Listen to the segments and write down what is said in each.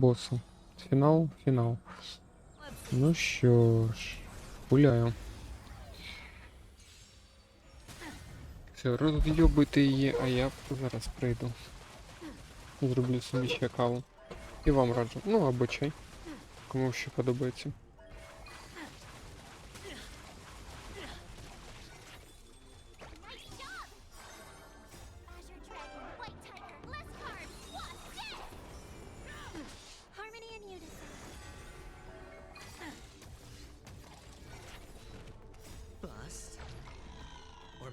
босу. Фінал, фінал. Ну що ж, гуляю. Все, розйобуйте її, а я зараз прийду. Зроблю собі ще каву. І вам раджу. Ну або чай. Кому ще подобається.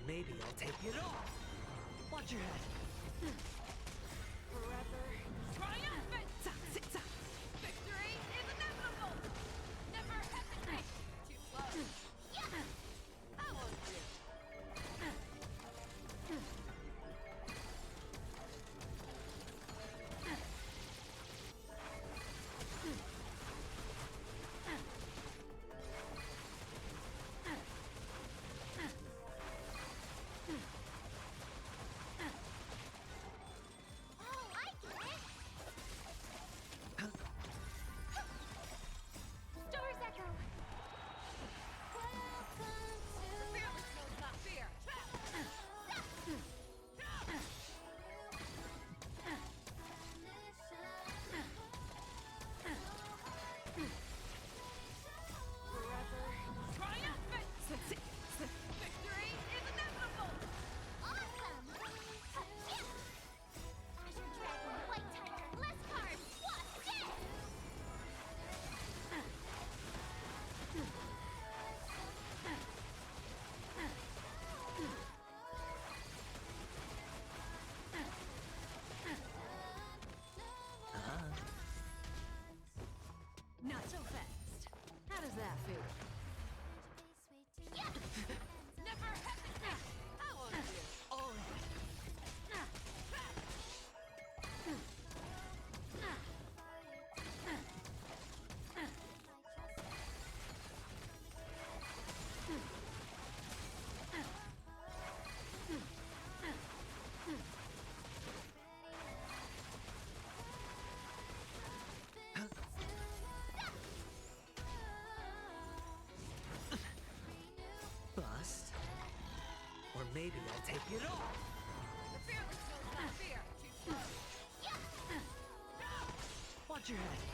Maybe I'll take it off. Watch your head. Maybe I'll take it all. The fearless knows fear! Watch your head.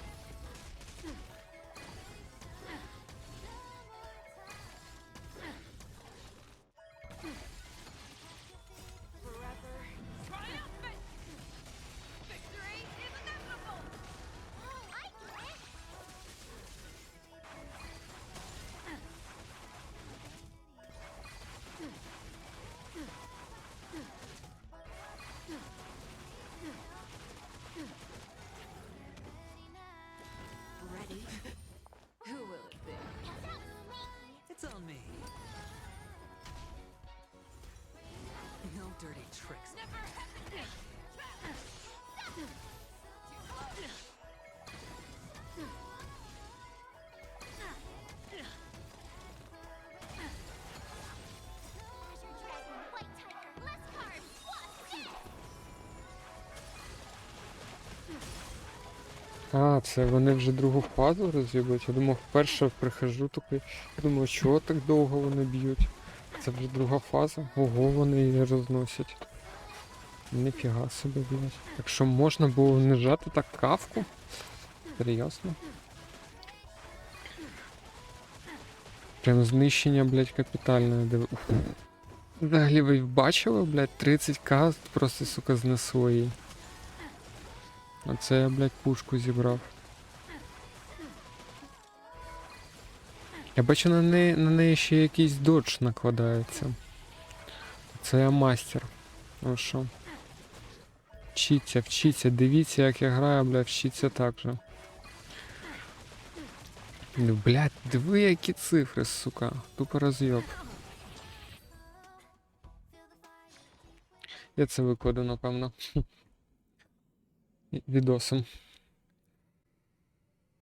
А, це вони вже другу фазу роз'їбуть. Я думав, вперше прихожу такий. Думаю, чого так довго вони б'ють? Це вже друга фаза. Ого, вони її розносять. Ніфіга собі, блядь. Так що можна було не жати так кавку? Серйозно? Прям знищення, блядь, капітальне. Див-. Взагалі ви бачили, блядь, 30к просто, сука, знесло її. А це я, блядь, пушку зібрав. Я бачу на неї, на неї ще якийсь додж накладається. Це я мастер. Ну що? Вчіться, вчіться, дивіться, як я граю, блядь, вчіться так же. Ну, блядь, диви, які цифри, сука. Тупо розйоб. Я це викладу, напевно. Відосом.